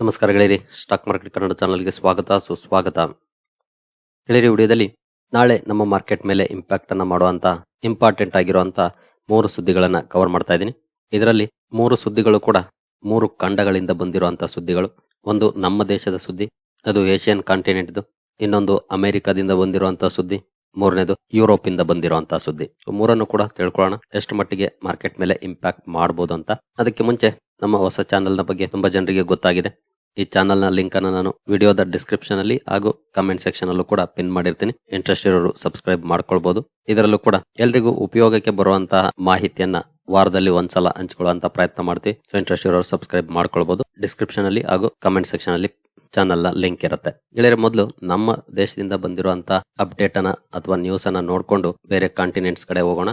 ನಮಸ್ಕಾರ ಗೆಳೆಯರಿ stock market Kannada ಚಾನಲ್ಗೆ ಸ್ವಾಗತ, ಸುಸ್ವಾಗತ. ಗೆಳೆಯರಿ, ವಿಡಿಯೋದಲ್ಲಿ ನಾಳೆ ನಮ್ಮ ಮಾರ್ಕೆಟ್ ಮೇಲೆ ಇಂಪ್ಯಾಕ್ಟ್ ಅನ್ನ ಮಾಡುವಂತ ಇಂಪಾರ್ಟೆಂಟ್ ಆಗಿರುವಂತ ಮೂರು ಸುದ್ದಿಗಳನ್ನು ಕವರ್ ಮಾಡ್ತಾ ಇದ್ದೀನಿ. ಇದರಲ್ಲಿ ಮೂರು ಸುದ್ದಿಗಳು ಕೂಡ ಮೂರು ಖಂಡಗಳಿಂದ ಬಂದಿರುವಂತ ಸುದ್ದಿಗಳು. ಒಂದು ನಮ್ಮ ದೇಶದ ಸುದ್ದಿ, ಅದು ಏಷ್ಯನ್ ಕಾಂಟಿನೆಂಟ್ದು ಇನ್ನೊಂದು ಅಮೆರಿಕದಿಂದ ಬಂದಿರುವಂತ ಸುದ್ದಿ, ಮೂರನೇದು ಯುರೋಪ್ ಇಂದ ಬಂದಿರುವಂತ ಸುದ್ದಿ. ಮೂರನ್ನು ಕೂಡ ತಿಳ್ಕೊಳ್ಳೋಣ ಎಷ್ಟು ಮಟ್ಟಿಗೆ ಮಾರ್ಕೆಟ್ ಮೇಲೆ ಇಂಪ್ಯಾಕ್ಟ್ ಮಾಡಬಹುದು ಅಂತ. ಅದಕ್ಕೆ ಮುಂಚೆ ನಮ್ಮ ಹೊಸ ಚಾನೆಲ್ನ ಬಗ್ಗೆ ತುಂಬಾ ಜನರಿಗೆ ಗೊತ್ತಾಗಿದೆ. ಈ ಚಾನೆಲ್ನ ಲಿಂಕನ್ನು ನಾನು ವಿಡಿಯೋದ ಡಿಸ್ಕ್ರಿಪ್ಷನ್ ಅಲ್ಲಿ ಹಾಗೂ ಕಮೆಂಟ್ ಸೆಕ್ಷನ್ ಅಲ್ಲೂ ಕೂಡ ಪಿನ್ ಮಾಡಿರ್ತೀನಿ. ಇಂಟ್ರೆಸ್ಟ್ ಇರೋರು ಸಬ್ಸ್ಕ್ರೈಬ್ ಮಾಡ್ಕೊಳ್ಬಹುದು ಇದರಲ್ಲೂ ಕೂಡ ಎಲ್ರಿಗೂ ಉಪಯೋಗಕ್ಕೆ ಬರುವಂತಹ ಮಾಹಿತಿಯನ್ನ ವಾರದಲ್ಲಿ ಒಂದ್ಸಲ ಹಂಚ್ಕೊಳ್ಳುವಂತ ಪ್ರಯತ್ನ ಮಾಡ್ತೀವಿ. ಸೊ ಇಂಟ್ರೆಸ್ಟ್ ಇರೋರು ಸಬ್ಸ್ಕ್ರೈಬ್ ಮಾಡ್ಕೊಳ್ಬಹುದು ಡಿಸ್ಕ್ರಿಪ್ಷನ್ ಅಲ್ಲಿ ಹಾಗೂ ಕಮೆಂಟ್ ಸೆಕ್ಷನ್ ಅಲ್ಲಿ ಚಾನಲ್ನ ಲಿಂಕ್ ಇರುತ್ತೆ. ಗೆಳೆಯರೆ ಮೊದಲು ನಮ್ಮ ದೇಶದಿಂದ ಬಂದಿರುವಂತಹ ಅಪ್ಡೇಟ್ ಅನ್ನ ಅಥವಾ ನ್ಯೂಸ್ ಅನ್ನ ನೋಡ್ಕೊಂಡು ಬೇರೆ ಕಾಂಟಿನೆಂಟ್ಸ್ ಕಡೆ ಹೋಗೋಣ.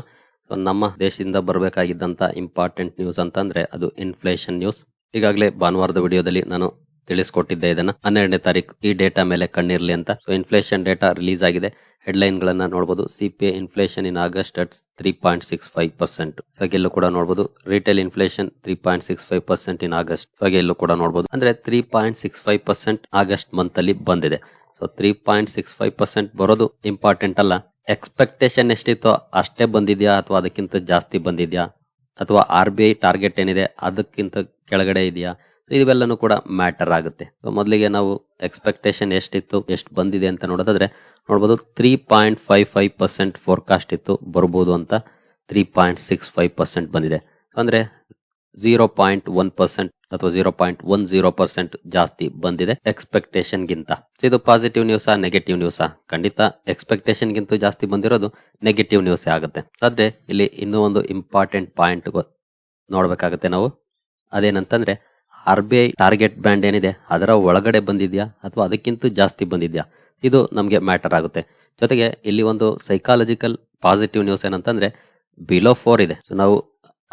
ನಮ್ಮ ದೇಶದಿಂದ ಬರಬೇಕಾಗಿದ್ದಂತ ಇಂಪಾರ್ಟೆಂಟ್ ನ್ಯೂಸ್ ಅಂತಂದ್ರೆ ಅದು ಇನ್ಫ್ಲೇಷನ್ ನ್ಯೂಸ್ ಈಗಾಗಲೇ ಭಾನುವಾರದ ವಿಡಿಯೋದಲ್ಲಿ ನಾನು ತಿಳಿಸ್ಕೊಟ್ಟಿದ್ದೆ ಇದನ್ನ. ಹನ್ನೆರಡನೇ ತಾರೀಕು ಈ ಡೇಟಾ ಮೇಲೆ ಕಣ್ಣಿರಲಿ ಅಂತ. ಸೊ ಇನ್ಫ್ಲೇಷನ್ ಡೇಟಾ ರಿಲೀಸ್ ಆಗಿದೆ. ಹೆಡ್ಲೈನ್ ಗಳನ್ನ ನೋಡಬಹುದು CPI inflation in August at three point six five percent ಹಾಗೆ ಇಲ್ಲೂ ಕೂಡ ನೋಡಬಹುದು retail inflation three point six five percent in August ಹಾಗೆ ಇಲ್ಲೂ ಕೂಡ ನೋಡಬಹುದು ಅಂದ್ರೆ three point six five percent August month ಅಲ್ಲಿ ಬಂದಿದೆ. So three point six five percent ಬರೋದು ಇಂಪಾರ್ಟೆಂಟ್ ಅಲ್ಲ. ಎಕ್ಸ್ಪೆಕ್ಟೇಷನ್ ಎಷ್ಟಿತ್ತೋ ಅಷ್ಟೇ ಬಂದಿದೆಯಾ ಅಥವಾ ಅದಕ್ಕಿಂತ ಜಾಸ್ತಿ ಬಂದಿದ್ಯಾ? ಅಥವಾ ಆರ್ ಬಿ ಐ ಟಾರ್ಗೆಟ್ ಏನಿದೆ ಅದಕ್ಕಿಂತ ಕೆಳಗಡೆ ಇದೆಯಾ? ಇವೆಲ್ಲನೂ ಕೂಡ ಮ್ಯಾಟರ್ ಆಗುತ್ತೆ. ಮೊದಲಿಗೆ ನಾವು ಎಕ್ಸ್ಪೆಕ್ಟೇಷನ್ ಎಷ್ಟಿತ್ತು, ಎಷ್ಟು ಬಂದಿದೆ ಅಂತ ನೋಡೋದಾದ್ರೆ, ನೋಡ್ಬೋದು three point five five percent forecast ಇತ್ತು, ಬರ್ಬೋದು ಅಂತ three point six five percent ಬಂದಿದೆ. ಅಂದರೆ ಝೀರೋ ಪಾಯಿಂಟ್ ಒನ್ ಪರ್ಸೆಂಟ್ ಅಥವಾ zero point one zero percent ಜಾಸ್ತಿ ಬಂದಿದೆ ಎಕ್ಸ್ಪೆಕ್ಟೇಷನ್ ಗಿಂತ. ಇದು ಪಾಸಿಟಿವ್ ನ್ಯೂಸಾ ನೆಗೆಟಿವ್ ನ್ಯೂಸಾ ಖಂಡಿತ ಎಕ್ಸ್ಪೆಕ್ಟೇಷನ್ ಗಿಂತ ಜಾಸ್ತಿ ಬಂದಿರೋದು ನೆಗೆಟಿವ್ ನ್ಯೂಸೇ ಆಗುತ್ತೆ. ಆದ್ರೆ ಇಲ್ಲಿ ಇನ್ನೂ ಒಂದು ಇಂಪಾರ್ಟೆಂಟ್ ಪಾಯಿಂಟ್ ನೋಡಬೇಕಾಗುತ್ತೆ ನಾವು. ಅದೇನಂತಂದ್ರೆ R B I target band ಏನಿದೆ? ಅದರ ಒಳಗಡೆ ಬಂದಿದ್ಯಾ? ಅಥವಾ ಅದಕ್ಕಿಂತ ಜಾಸ್ತಿ ಬಂದಿದ್ಯಾ? ಇದು ನಮಗೆ ಮ್ಯಾಟರ್ ಆಗುತ್ತೆ. ಜೊತೆಗೆ ಇಲ್ಲಿ ಒಂದು ಸೈಕಾಲಜಿಕಲ್ ಪಾಸಿಟಿವ್ ನ್ಯೂಸ್ ಏನಂತಂದ್ರೆ ಬಿಲೋ ಫೋರ್ ಇದೆ. ನಾವು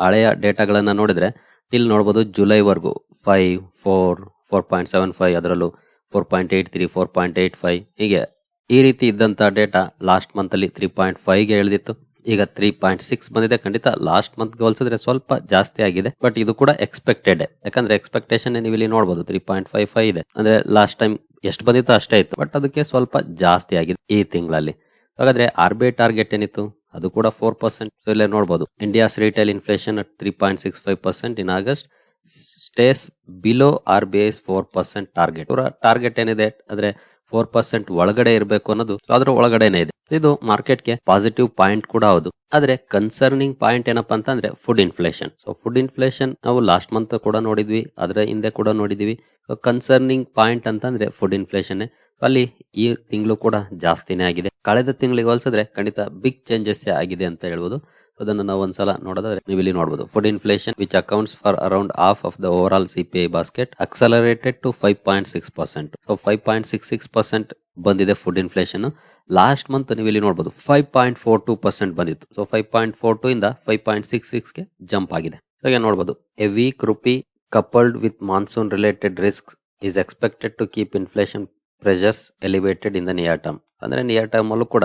ಹಳೆಯ ಡೇಟಾಗಳನ್ನು ನೋಡಿದ್ರೆ ಇಲ್ಲಿ ನೋಡಬಹುದು ಜುಲೈವರೆಗೂ five four four point seven five ಅದರಲ್ಲೂ four point eight three four point eight five ಹೀಗೆ ಈ ರೀತಿ ಇದ್ದಂಥ ಡೇಟಾ ಲಾಸ್ಟ್ ಮಂತಲ್ಲಿ ತ್ರೀ ಪಾಯಿಂಟ್ ಫೈವ್ಗೆ ಇಳಿದಿತ್ತು. ಈಗ ತ್ರೀ ಪಾಯಿಂಟ್ ಸಿಕ್ಸ್ ಬಂದಿದೆ. ಖಂಡಿತ ಲಾಸ್ಟ್ ಮಂತ್ಗೆ ಹೋಲಿಸಿದ್ರೆ ಸ್ವಲ್ಪ ಜಾಸ್ತಿ ಆಗಿದೆ. ಬಟ್ ಇದು ಕೂಡ ಎಕ್ಸ್ಪೆಕ್ಟೆಡ್ ಯಾಕಂದ್ರೆ ಎಕ್ಸ್ಪೆಕ್ಟೇಷನ್ ನೀವು ಇಲ್ಲಿ ನೋಡಬಹುದು ತ್ರೀ ಪಾಯಿಂಟ್ ಫೈವ್ ಫೈವ್ ಇದೆ. ಅಂದ್ರೆ ಲಾಸ್ಟ್ ಟೈಮ್ ಎಷ್ಟು ಬಂದಿತ್ತು ಅಷ್ಟೇ ಇತ್ತು. ಬಟ್ ಅದಕ್ಕೆ ಸ್ವಲ್ಪ ಜಾಸ್ತಿ ಆಗಿದೆ ಈ ತಿಂಗಳಲ್ಲಿ. ಹಾಗಾದ್ರೆ ಆರ್ ಬಿ ಐ ಟಾರ್ಗೆಟ್ ಏನಿತ್ತು? ಅದು ಕೂಡ ಫೋರ್ ಪರ್ಸೆಂಟ್ ನೋಡಬಹುದು India's retail inflation at three point six five percent in August stays below R B I's four percent target target ಏನಿದೆ? ಅಂದ್ರೆ ಫೋರ್ ಪರ್ಸೆಂಟ್ ಒಳಗಡೆ ಇರಬೇಕು ಅನ್ನೋದು ಅದರ ಒಳಗಡೆನೆ ಇದೆ. ಇದು ಮಾರ್ಕೆಟ್ಗೆ ಪಾಸಿಟಿವ್ ಪಾಯಿಂಟ್ ಕೂಡ ಹೌದು. ಆದ್ರೆ ಕನ್ಸರ್ನಿಂಗ್ ಪಾಯಿಂಟ್ ಏನಪ್ಪಾ ಅಂತಂದ್ರೆ food inflation so food inflation ನಾವು ಲಾಸ್ಟ್ ಮಂತ್ ಕೂಡ ನೋಡಿದ್ವಿ ಅದರ ಹಿಂದೆ ಕೂಡ ನೋಡಿದೀವಿ. ಕನ್ಸರ್ನಿಂಗ್ ಪಾಯಿಂಟ್ ಅಂತಂದ್ರೆ ಫುಡ್ ಇನ್ಫ್ಲೇಷನ್ ಅಲ್ಲಿ ಈ ತಿಂಗಳು ಕೂಡ ಜಾಸ್ತಿನೇ ಆಗಿದೆ. ಕಳೆದ ತಿಂಗಳಿಗೆ ಹೋಲಿಸಿದ್ರೆ ಖಂಡಿತ ಬಿಗ್ ಚೇಂಜಸ್ ಆಗಿದೆ ಅಂತ ಹೇಳ್ಬೋದು. ಅದನ್ನು ನಾವು ಒಂದ್ಸಲ ನೋಡೋದಾದ್ರೆ ನೀವು ಇಲ್ಲಿ ನೋಡಬಹುದು food inflation which accounts for around half of the overall CPI basket accelerated to five point six percent so five point six six percent ಬಂದಿದೆ ಫುಡ್ ಇನ್ಫ್ಲೇಷನ್ ಲಾಸ್ಟ್ ಮಂತ್ ನೀವು ಇಲ್ಲಿ ನೋಡಬಹುದು five point four two percent ಬಂದಿತ್ತು. So five point four two ಇಂದ five point six ಸಿಕ್ಸ್ಗೆ jump ಆಗಿದೆ. ಹಾಗೆ ನೋಡಬಹುದು a weak rupee coupled with monsoon related risk is expected to keep inflation pressures elevated in the near term ಅಂದ್ರೆ near term ಅಲ್ಲೂ ಕೂಡ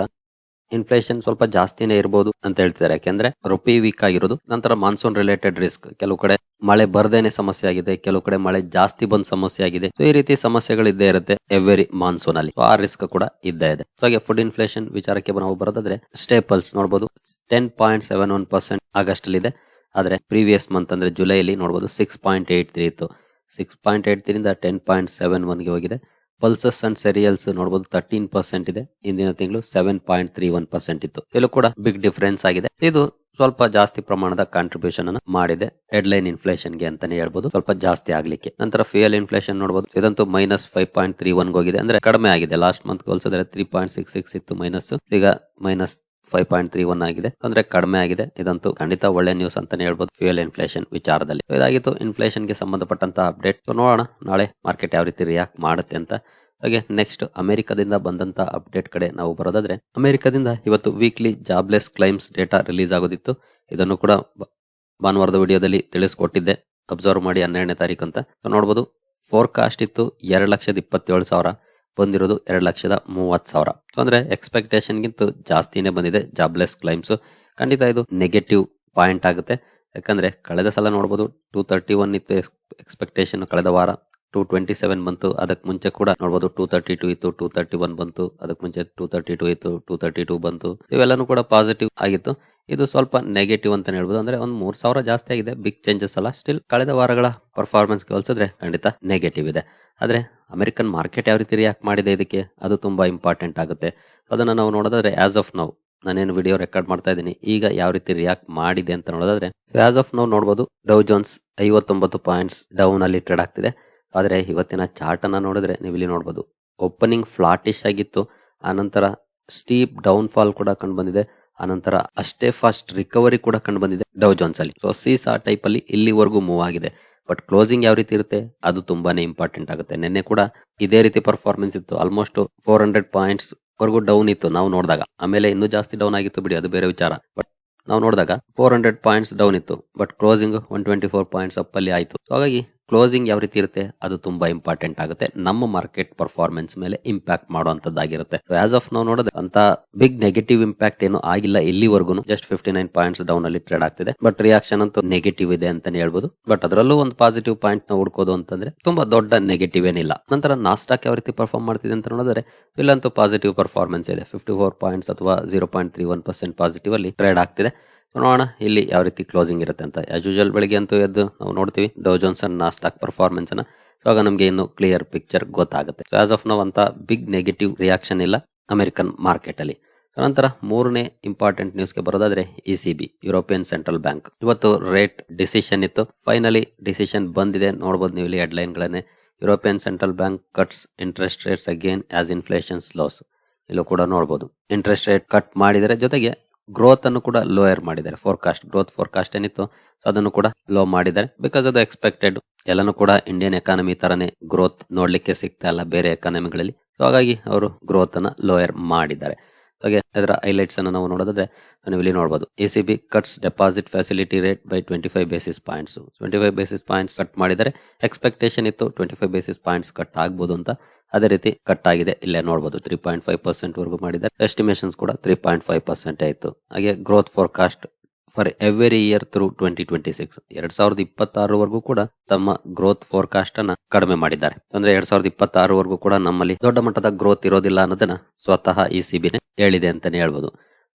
inflation ಸ್ವಲ್ಪ ಜಾಸ್ತಿನೇ ಇರಬಹುದು ಅಂತ ಹೇಳ್ತಿದ್ದಾರೆ. ಯಾಕೆಂದ್ರೆ ರುಪಿ ವೀಕ್ ಆಗಿರೋದು. ನಂತರ ಮಾನ್ಸೂನ್ ರಿಲೇಟೆಡ್ ರಿಸ್ಕ್ ಕೆಲವು ಕಡೆ ಮಳೆ ಬರದೇನೆ ಸಮಸ್ಯೆ ಆಗಿದೆ, ಕೆಲವು ಕಡೆ ಮಳೆ ಜಾಸ್ತಿ ಬಂದ್ ಸಮಸ್ಯೆ ಆಗಿದೆ. ಈ ರೀತಿ ಸಮಸ್ಯೆಗಳು ಇದ್ದೇ ಇರುತ್ತೆ ಎವ್ರಿ ಮಾನ್ಸೂನ್ ಅಲ್ಲಿ. ಆ ರಿಸ್ಕ್ ಕೂಡ ಇದ್ದೇ ಇದೆ. ಹಾಗೆ ಫುಡ್ ಇನ್ಫ್ಲೇಷನ್ ವಿಚಾರಕ್ಕೆ ನಾವು ಬರೋದಾದ್ರೆ ಸ್ಟೇಪಲ್ಸ್ ನೋಡಬಹುದು ten point seven one percent August ಅಲ್ಲಿ ಇದೆ ಆದ್ರೆ ಪ್ರೀವಿಯಸ್ ಮಂತ್ ಅಂದ್ರೆ ಜುಲೈ ಅಲ್ಲಿ ನೋಡಬಹುದು ಸಿಕ್ಸ್ ಪಾಯಿಂಟ್ ಏಟ್ ತ್ರೀ ಇತ್ತು six point eight three ten point seven ಒನ್ಗೆ ಹೋಗಿದೆ. ಪಲ್ಸಸ್ ಅಂಡ್ ಸೆರಿಯಲ್ಸ್ ನೋಡಬಹುದು ತರ್ಟೀನ್ ಪರ್ಸೆಂಟ್ ಇದೆ. ಇಂದಿನ ತಿಂಗಳು seven point three one percent ಇತ್ತು. ಇಲ್ಲೂ ಕೂಡ ಬಿಗ್ ಡಿಫರೆನ್ಸ್ ಆಗಿದೆ. ಇದು ಸ್ವಲ್ಪ ಜಾಸ್ತಿ ಪ್ರಮಾಣದ ಕಾಂಟ್ರಿಬ್ಯೂಷನ್ ಅನ್ನು ಮಾಡಿದೆ. ಹೆಡ್ಲೈನ್ ಇನ್ಫ್ಲೇಷನ್ಗೆ ಅಂತಾನೆ ಹೇಳ್ಬಹುದು ಸ್ವಲ್ಪ ಜಾಸ್ತಿ ಆಗ್ಲಿಕ್ಕೆ. ನಂತರ ಫ್ಯೂಯಲ್ ಇನ್ಫ್ಲೇಷನ್ ನೋಡಬಹುದು ಇದಂತೂ minus five point three one ಹೋಗಿದೆ. ಅಂದ್ರೆ ಕಡಿಮೆ ಆಗಿದೆ. ಲಾಸ್ಟ್ ಮಂತ್ ಹೋಲಿಸಿದ್ರೆ ತ್ರೀ ಪಾಯಿಂಟ್ ಸಿಕ್ಸ್ ಸಿಕ್ಸ್ ಇತ್ತು ಮೈನಸ್ ಈಗ minus five point three one ಆಗಿದೆ. ಅಂದ್ರೆ ಕಡಿಮೆ ಆಗಿದೆ. ಇದಂತೂ ಖಂಡಿತ ಒಳ್ಳೆ ನ್ಯೂಸ್ ಅಂತಾನೆ ಹೇಳ್ಬೋದು. ಫ್ಯೂಯಲ್ ಇನ್ಫ್ಲೇಷನ್ ವಿಚಾರದಲ್ಲಿ. ಇದಾಗಿತ್ತು. ಇನ್ಫ್ಲೇಷನ್ಗೆ ಸಂಬಂಧಪಟ್ಟಂತ ಅಪ್ಡೇಟ್ ನೋಡೋಣ. ನಾಳೆ ಮಾರ್ಕೆಟ್ ಯಾವ ರೀತಿ ರಿಯಾಕ್ಟ್ ಮಾಡುತ್ತೆ ಅಂತ. ಹಾಗೆ ನೆಕ್ಸ್ಟ್ ಅಮೆರಿಕದಿಂದ ಬಂದಂತ ಅಪ್ಡೇಟ್ ಕಡೆ ನಾವು ಬರೋದಾದ್ರೆ ಅಮೆರಿಕದಿಂದ ಇವತ್ತು weekly jobless claims data release ಆಗೋದಿತ್ತು. ಇದನ್ನು ಕೂಡ ಭಾನುವಾರದ ವಿಡಿಯೋದಲ್ಲಿ ತಿಳಿಸ್ಕೊಟ್ಟಿದ್ದೆ. ಅಬ್ಸರ್ವ್ ಮಾಡಿ ಹನ್ನೆರಡನೇ ತಾರೀಕು ಅಂತ. So, ನೋಡ್ಬೋದು. ಫೋರ್ಕಾಸ್ಟ್ ಇತ್ತು ಎರಡು ಲಕ್ಷದ ಇಪ್ಪತ್ತೇಳು ಸಾವಿರ. ಬಂದಿರೋದು ಎರಡು ಲಕ್ಷದ ಮೂವತ್ತು ಸಾವಿರ. ಅಂದ್ರೆ ಎಕ್ಸ್ಪೆಕ್ಟೇಷನ್ಗಿಂತ ಜಾಸ್ತಿನೇ ಬಂದಿದೆ ಜಾಬ್ಲೆಸ್ ಕ್ಲೈಮ್ಸ್ ಖಂಡಿತ ಇದು ನೆಗೆಟಿವ್ ಪಾಯಿಂಟ್ ಆಗುತ್ತೆ. ಯಾಕಂದ್ರೆ ಕಳೆದ ಸಲ ನೋಡಬಹುದು ಟೂ ತರ್ಟಿ ಒನ್ ಇತ್ತು ಎಕ್ಸ್ಪೆಕ್ಟೇಷನ್ ಕಳೆದ ವಾರ. ಟೂ ಟ್ವೆಂಟಿ ಸೆವೆನ್ ಬಂತು ಅದಕ್ಕೆ ಮುಂಚೆ ಕೂಡ ನೋಡಬಹುದು ಟೂ ತರ್ಟಿ ಟೂ ಇತ್ತು ಟೂ ತರ್ಟಿ ಒನ್ ಬಂತು ಅದಕ್ಕೆ ಮುಂಚೆ ಟೂ ತರ್ಟಿ ಟೂ ಇತ್ತು ಟೂ ತರ್ಟಿ ಟೂ ಬಂತು. ಇವೆಲ್ಲನೂ ಕೂಡ ಪಾಸಿಟಿವ್ ಆಗಿತ್ತು. ಇದು ಸ್ವಲ್ಪ ನೆಗೆಟಿವ್ ಅಂತ ಹೇಳ್ಬೋದು. ಅಂದ್ರೆ ಒಂದ್ ಮೂರ್ ಸಾವಿರ ಜಾಸ್ತಿ ಆಗಿದೆ. ಬಿಗ್ ಚೇಂಜಸ್ ಅಲ್ಲ. ಸ್ಟಿಲ್ ಕಳೆದ ವಾರಗಳ ಪರ್ಫಾರ್ಮೆನ್ಸ್ ಹೋಲಿಸಿದ್ರೆ ಖಂಡಿತ ನೆಗೆಟಿವ್ ಇದೆ. ಆದ್ರೆ ಅಮೆರಿಕನ್ ಮಾರ್ಕೆಟ್ ಯಾವ ರೀತಿ ರಿಯಾಕ್ಟ್ ಮಾಡಿದೆ ಇದಕ್ಕೆ? ಅದು ತುಂಬಾ ಇಂಪಾರ್ಟೆಂಟ್ ಆಗುತ್ತೆ. ಅದನ್ನ ನಾವು ನೋಡೋದಾದ್ರೆ ಆಸ್ ಆಫ್ ನೌ ನಾನೇನು ವಿಡಿಯೋ ರೆಕಾರ್ಡ್ ಮಾಡ್ತಾ ಇದ್ದೀನಿ. ಈಗ ಯಾವ ರೀತಿ ರಿಯಾಕ್ಟ್ ಮಾಡಿದೆ ಅಂತ ನೋಡೋದಾದ್ರೆ ಆಸ್ ಆಫ್ ನೌ ನೋಡಬಹುದು ಡೌ ಜೋನ್ಸ್ ಐವತ್ತೊಂಬತ್ತು ಪಾಯಿಂಟ್ಸ್ ಡೌನ್ ಅಲ್ಲಿ ಟ್ರೇಡ್ ಆಗ್ತಿದೆ. ಆದ್ರೆ ಇವತ್ತಿನ ಚಾರ್ಟ್ ಅನ್ನ ನೋಡಿದ್ರೆ ನೀವು ಇಲ್ಲಿ ನೋಡಬಹುದು ಓಪನಿಂಗ್ ಫ್ಲಾಟಿಶ್ ಆಗಿತ್ತು. ಆನಂತರ ಸ್ಟೀಪ್ ಡೌನ್ ಫಾಲ್ ಕೂಡ ಕಂಡು ಬಂದಿದೆ. ಆನಂತರ ಅಷ್ಟೇ ಫಾಸ್ಟ್ ರಿಕವರಿ ಕೂಡ ಕಂಡು ಬಂದಿದೆ ಡೌ ಜೋನ್ಸ್ ಅಲ್ಲಿ. ಸೊ ಸೀಸಾ ಟೈಪ್ ಅಲ್ಲಿ ಇಲ್ಲಿವರೆಗೂ ಮೂವ್ ಆಗಿದೆ. ಬಟ್ ಕ್ಲೋಸಿಂಗ್ ಯಾವ ರೀತಿ ಇರುತ್ತೆ? ಅದು ತುಂಬಾನೇ ಇಂಪಾರ್ಟೆಂಟ್ ಆಗುತ್ತೆ. ನಿನ್ನೆ ಕೂಡ ಇದೇ ರೀತಿ ಪರ್ಫಾರ್ಮೆನ್ಸ್ ಇತ್ತು. ಆಲ್ಮೋಸ್ಟ್ ಫೋರ್ ಹಂಡ್ರೆಡ್ ಪಾಯಿಂಟ್ಸ್ ವರೆಗೂ ಡೌನ್ ಇತ್ತು ನಾವು ನೋಡಿದಾಗ. ಆಮೇಲೆ ಇನ್ನೂ ಜಾಸ್ತಿ ಡೌನ್ ಆಗಿತ್ತು ಬಿಡಿ, ಅದು ಬೇರೆ ವಿಚಾರ. ಬಟ್ ನಾವು ನೋಡಿದಾಗ ಫೋರ್ ಹಂಡ್ರೆಡ್ ಪಾಯಿಂಟ್ಸ್ ಡೌನ್ ಇತ್ತು. But closing one twenty four points up ಅಲ್ಲಿ ಆಯಿತು. ಹಾಗಾಗಿ ಕ್ಲೋಸಿಂಗ್ ಯಾವ ರೀತಿ ಇರುತ್ತೆ? ಅದು ತುಂಬಾ ಇಂಪಾರ್ಟೆಂಟ್ ಆಗುತ್ತೆ. ನಮ್ಮ ಮಾರ್ಕೆಟ್ ಪರ್ಫಾರ್ಮೆನ್ಸ್ ಮೇಲೆ ಇಂಪ್ಯಾಕ್ಟ್ ಮಾಡುವಂತದ್ದಾಗಿರುತ್ತೆ ಆಸ್ ಆಫ್ ನಾವು ನೋಡಿದ್ರೆ ಅಂತ ಬಿಗ್ ನೆಗೆಟಿವ್ ಇಂಪ್ಯಾಕ್ಟ್ ಏನು ಆಗಿಲ್ಲ ಇಲ್ಲಿವರೆಗೂ just fifty nine points down ಅಲ್ಲಿ ಟ್ರೇಡ್ ಆಗ್ತಿದೆ. ಬಟ್ ರಿಯಾಕ್ಷನ್ ಅಂತೂ ನೆಗೆಟಿವ್ ಇದೆ ಅಂತಾನೆ ಹೇಳ್ಬೋದು. ಬಟ್ ಅದರಲ್ಲೂ ಒಂದು ಪಾಸಿಟಿವ್ ಪಾಯಿಂಟ್ನ ಹುಡ್ಕೋದು ಅಂತಂದ್ರೆ ತುಂಬಾ ದೊಡ್ಡ ನೆಗೆಟಿವ್ ಏನಿಲ್ಲ. ನಂತರ ನಾಸ್ಟಾಕ್ ಯಾವ ರೀತಿ ಪರ್ಫಾರ್ಮ್ ಮಾಡ್ತಿದೆ ಅಂತ ನೋಡಿದ್ರೆ, ಇಲ್ಲಂತೂ ಪಾಸಿಟಿವ್ ಪರ್ಫಾರ್ಮೆನ್ಸ್ ಇದೆ. ಫಿಫ್ಟಿ ಫೋರ್ ಪಾಯಿಂಟ್ಸ್ ಅಥವಾ zero point three one percent positive ಅಲ್ಲಿ ಟ್ರೇಡ್ ಆಗ್ತಿದೆ. ನೋಡೋಣ. ಇಲ್ಲಿ ಯಾವ ರೀತಿ ಕ್ಲೋಸಿಂಗ್ ಇರುತ್ತೆ ಅಂತ. ಆಸ್ ಯೂಶಲ್ ಬೆಳಿಗ್ಗೆ ಅಂತೂ ಎದ್ದು ನಾವು ನೋಡ್ತೀವಿ Dow Jones and Nasdaq performance ಅನ್ನ. ಸೊ ಆಗ ನಮಗೆ ಇನ್ನು ಕ್ಲಿಯರ್ ಪಿಕ್ಚರ್ ಗೊತ್ತಾಗುತ್ತೆ. ಆಸ್ ಆಫ್ ನಾವು ಅಂತ ಬಿಗ್ ನೆಗೆಟಿವ್ ರಿಯಾಕ್ಷನ್ ಇಲ್ಲ ಅಮೆರಿಕನ್ ಮಾರ್ಕೆಟ್ ಅಲ್ಲಿ. ನಂತರ ಮೂರನೇ ಇಂಪಾರ್ಟೆಂಟ್ ನ್ಯೂಸ್ಗೆ ಬರೋದಾದ್ರೆ E C B European Central Bank ಇವತ್ತು ರೇಟ್ ಡಿಸಿಷನ್ ಇತ್ತು. ಫೈನಲಿ ಡಿಸಿಷನ್ ಬಂದಿದೆ. ನೋಡಬಹುದು ನೀವು ಇಲ್ಲಿ headline ಗಳನ್ನೇ. European Central Bank cuts interest rates again as inflation slows ಇಲ್ಲೂ ಕೂಡ ನೋಡಬಹುದು ಇಂಟ್ರೆಸ್ಟ್ ರೇಟ್ ಕಟ್ ಮಾಡಿದರೆ ಜೊತೆಗೆ ಗ್ರೋತ್ ಅನ್ನು ಕೂಡ ಲೋಯರ್ ಮಾಡಿದ್ದಾರೆ. ಫೋರ್ಕಾಸ್ಟ್ ಗ್ರೋತ್ ಫೋರ್ಕಾಸ್ಟ್ ಏನಿತ್ತು? ಸೊ ಅದನ್ನು ಕೂಡ ಲೋ ಮಾಡಿದ್ದಾರೆ. ಬಿಕಾಸ್ ಅದು ಎಕ್ಸ್ಪೆಕ್ಟೆಡ್ ಎಲ್ಲಾನು ಕೂಡ ಇಂಡಿಯನ್ ಎಕಾನಮಿ ತರನೇ ಗ್ರೋತ್ ನೋಡ್ಲಿಕ್ಕೆ ಸಿಗ್ತಾ ಇಲ್ಲ ಬೇರೆ ಎಕಾನಮಿಗಳಲ್ಲಿ ಸೊ ಹಾಗಾಗಿ ಅವರು ಗ್ರೋತ್ ಅನ್ನ ಲೋಯರ್ ಮಾಡಿದ್ದಾರೆ. ಹಾಗೆ ಅದರ ಹೈಲೈಟ್ಸ್ ಅನ್ನು ನಾವು ನೋಡೋದಾದ್ರೆ, ನೀವು ಇಲ್ಲಿ ನೋಡಬಹುದು E C B cuts deposit facility rate by twenty five basis points twenty five basis points cut ಮಾಡಿದರೆ ಎಕ್ಸ್ಪೆಕ್ಟೇಷನ್ ಇತ್ತು twenty five basis points cut ಆಗ್ಬೋದು ಅಂತ. ಅದೇ ರೀತಿ ಕಟ್ ಆಗಿದೆ, ಇಲ್ಲೇ ನೋಡಬಹುದು ತ್ರೀ ಪಾಯಿಂಟ್ ಫೈವ್ ಪರ್ಸೆಂಟ್ ವರೆಗೂ ಮಾಡಿದ್ದಾರೆ. ಎಸ್ಟಿಮೇಷನ್ಸ್ ಕೂಡ ತ್ರೀ ಪಾಯಿಂಟ್ ಫೈವ್ ಪರ್ಸೆಂಟ್ ಆಯಿತು ಹಾಗೆ growth forecast for every year through twenty twenty six ಎರಡ್ ಸಾವಿರದ ಇಪ್ಪತ್ತಾರವರೆಗೂ ಕೂಡ ತಮ್ಮ ಗ್ರೋತ್ ಫೋರ್ಕಾಸ್ಟ್ ಅನ್ನ ಕಡಿಮೆ ಮಾಡಿದ್ದಾರೆ. ಅಂದ್ರೆ ಎರಡ್ ಸಾವಿರದ ಇಪ್ಪತ್ತಾರವರೆಗೂ ಕೂಡ ನಮ್ಮಲ್ಲಿ ದೊಡ್ಡ ಮಟ್ಟದ ಗ್ರೋತ್ ಇರೋದಿಲ್ಲ ಅನ್ನೋದನ್ನ ಸ್ವತಃ ಈ ಸಿಬಿನೇ ಹೇಳಿದೆ ಅಂತಾನೆ ಹೇಳ್ಬೋದು.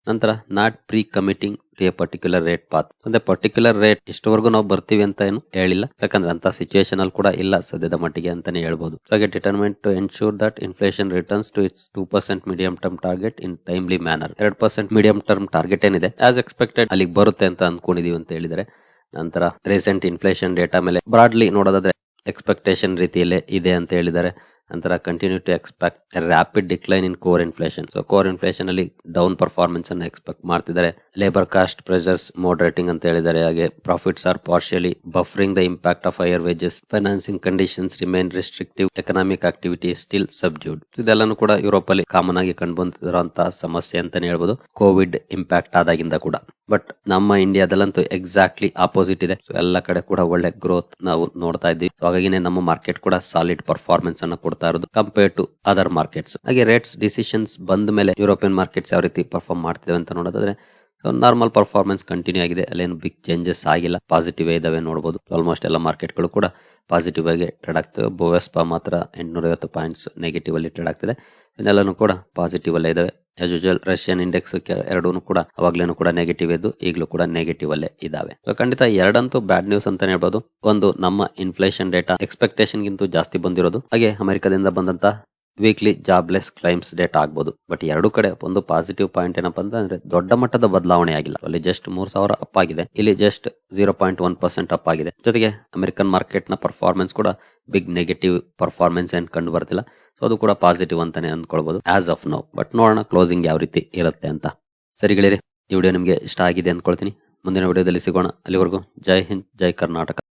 ನಂತರ not pre committing to a particular rate path ಅಂದ್ರೆ ಪರ್ಟಿಕ್ಯುಲರ್ ರೇಟ್ ಇಷ್ಟವರೆಗೂ ನಾವು ಬರ್ತೀವಿ ಅಂತ ಏನು ಹೇಳಿಲ್ಲ. ಯಾಕಂದ್ರೆ ಅಂತ ಸಿಚುಯೇಷನ್ ಅಲ್ಲಿ ಕೂಡ ಇಲ್ಲ ಸದ್ಯದ ಮಟ್ಟಿಗೆ ಅಂತಾನೆ ಹೇಳ್ಬೋದು. ಹಾಗೆ determined to ensure that inflation returns to its two percent medium term target in timely manner ಎರಡು ಪರ್ಸೆಂಟ್ ಮೀಡಿಯಂ ಟರ್ಮ್ ಟಾರ್ಗೆಟ್ ಏನಿದೆ? ಆಸ್ ಎಕ್ಸ್ಪೆಕ್ಟೆಡ್ ಅಲ್ಲಿಗೆ ಬರುತ್ತೆ ಅಂತ ಅಂದ್ಕೊಂಡಿದೀವಿ ಅಂತ ಹೇಳಿದರೆ, ನಂತರ ರೀಸೆಂಟ್ ಇನ್ಫ್ಲೇಷನ್ ಡೇಟಾ ಮೇಲೆ ಬ್ರಾಡ್ಲಿ ನೋಡೋದಾದ್ರೆ ಎಕ್ಸ್ಪೆಕ್ಟೇಷನ್ ರೀತಿಯಲ್ಲೇ ಇದೆ ಅಂತ ಹೇಳಿದ್ದಾರೆ ನಂತರ continue to expect rapid decline in core inflation so core inflation ಅಲ್ಲಿ ಡೌನ್ ಪರ್ಫಾರ್ಮೆನ್ಸ್ ಅನ್ನು ಎಕ್ಸ್ಪೆಕ್ಟ್ ಮಾಡ್ತಿದ್ದಾರೆ. ಲೇಬರ್ ಕಾಸ್ಟ್ ಪ್ರೆಸರ್ಸ್ ಮೋಡರೇಟಿಂಗ್ ಅಂತ ಹೇಳಿದ್ದಾರೆ. ಹಾಗೆ profits are partially buffering the impact of higher wages financing conditions remain restrictive economic activity still subdued ಇದೆಲ್ಲಾನು ಕೂಡ Europe ಅಲ್ಲಿ common ಆಗಿ ಕಂಡುಬಂದಿರುವಂತಹ ಸಮಸ್ಯೆ ಅಂತಾನೆ ಹೇಳ್ಬೋದು. ಕೋವಿಡ್ ಇಂಪ್ಯಾಕ್ಟ್ ಆದಾಗಿಂದ ಕೂಡ. ಬಟ್ ನಮ್ಮ ಇಂಡಿಯಾದಲ್ಲಂತೂ ಎಕ್ಸಾಕ್ಟ್ಲಿ ಆಪೋಸಿಟ್ ಇದೆ. ಎಲ್ಲ ಕಡೆ ಕೂಡ ಒಳ್ಳೆ ಗ್ರೋತ್ ನಾವು ನೋಡ್ತಾ ಇದ್ದೀವಿ. ಹಾಗಾಗಿನೇ ನಮ್ಮ ಮಾರ್ಕೆಟ್ ಕೂಡ ಸಾಲಿಡ್ ಪರ್ಫಾರ್ಮೆನ್ಸ್ ಅನ್ನ ಕೊಡ್ತಾ ಇರೋದು ಕಂಪೇರ್ ಟು ಅದರ್ ಮಾರ್ಕೆಟ್ಸ್ ಹಾಗೆ ರೇಟ್ಸ್ ಡಿಸಿಷನ್ಸ್ ಬಂದ ಮೇಲೆ ಯುರೋಪಿಯನ್ ಮಾರ್ಕೆಟ್ಸ್ ಯಾವ ರೀತಿ ಪರ್ಫಾರ್ಮ್ ಮಾಡ್ತಿದೆ ಅಂತ ನೋಡೋದಾದ್ರೆ ನಾರ್ಮಲ್ ಪರ್ಫಾರ್ಮೆನ್ಸ್ ಕಂಟಿನ್ಯೂ ಆಗಿದೆ. ಅಲ್ಲೇನು ಬಿಗ್ ಚೇಂಜಸ್ ಆಗಿಲ್ಲ. ಪಾಸಿಟಿವ್ ಇದಾವೆ ನೋಡಬಹುದು ಆಲ್ಮೋಸ್ಟ್ ಎಲ್ಲ ಮಾರ್ಕೆಟ್ಗಳು ಕೂಡ ಪಾಸಿಟಿವ್ ಆಗಿ ಟ್ರೇಡ್ ಆಗ್ತವೆ ಬೋವೆಸ್ಪಾ ಮಾತ್ರ ಎಂಟುನೂರ ಐವತ್ತು ಪಾಯಿಂಟ್ಸ್ ನೆಗೆಟಿವ್ ಅಲ್ಲಿ ಟ್ರೇಡ್ ಆಗ್ತಿದೆ. ಇನ್ನೆಲ್ಲನೂ ಕೂಡ ಪಾಸಿಟಿವ್ ಅಲ್ಲೇ ಇದಾವೆ. ಆಸ್ ಯೂಶಲ್ ರಷ್ಯನ್ ಇಂಡೆಕ್ಸ್ ಎರಡೂ ಕೂಡ ಅವಾಗ್ಲೇನು ಕೂಡ ನೆಗೆಟಿವ್ ಇದ್ದು, ಈಗಲೂ ಕೂಡ ನೆಗೆಟಿವ್ ಅಲ್ಲೇ ಇದಾವೆ. ಖಂಡಿತ ಎರಡಂತೂ ಬ್ಯಾಡ್ ನ್ಯೂಸ್ ಅಂತಾನೆ ಹೇಳ್ಬೋದು. ಒಂದು ನಮ್ಮ ಇನ್ಫ್ಲೇಷನ್ ಡೇಟಾ ಎಕ್ಸ್ಪೆಕ್ಟೇಷನ್ ಗಿಂತ ಜಾಸ್ತಿ ಬಂದಿರೋದು. ಹಾಗೆ ಅಮೆರಿಕದಿಂದ ಬಂದಂತ ವೀಕ್ಲಿ ಜಾಬ್ಲೆಸ್ ಕ್ಲೈಮ್ಸ್ ಡೇಟ್ ಆಗ್ಬೋದು. ಬಟ್ ಎರಡು ಕಡೆ ಒಂದು ಪಾಸಿಟಿವ್ ಪಾಯಿಂಟ್ ಏನಪ್ಪಾ ಅಂತಂದ್ರೆ ದೊಡ್ಡ ಮಟ್ಟದ ಬದಲಾವಣೆ ಆಗಿಲ್ಲ. ಅಲ್ಲಿ ಜಸ್ಟ್ ಮೂರ್ ಸಾವಿರ ಅಪ್ ಆಗಿದೆ. ಇಲ್ಲಿ just zero point one percent up ಆಗಿದೆ. ಜೊತೆಗೆ ಅಮೆರಿಕನ್ ಮಾರ್ಕೆಟ್ನ ಪರ್ಫಾರ್ಮೆನ್ಸ್ ಕೂಡ ಬಿಗ್ ನೆಗೆಟಿವ್ ಪರ್ಫಾರ್ಮೆನ್ಸ್ ಏನ್ ಕಂಡು ಬರ್ತಿಲ್ಲ. ಸೊ ಅದು ಕೂಡ ಪಾಸಿಟಿವ್ ಅಂತಾನೆ ಅಂದ್ಕೊಳ್ಬಹುದು ಆಸ್ ಆಫ್ ನೌ ಬಟ್ ನೋಡೋಣ ಕ್ಲೋಸಿಂಗ್ ಯಾವ ರೀತಿ ಇರುತ್ತೆ ಅಂತ. ಸರಿಗಳಿರಿ, ಈ ವಿಡಿಯೋ ನಿಮಗೆ ಇಷ್ಟ ಆಗಿದೆ ಅಂದ್ಕೊಳ್ತೀನಿ. ಮುಂದಿನ ವಿಡಿಯೋದಲ್ಲಿ ಸಿಗೋಣ. ಅಲ್ಲಿವರೆಗೂ ಜೈ ಹಿಂದ್, ಜೈ ಕರ್ನಾಟಕ.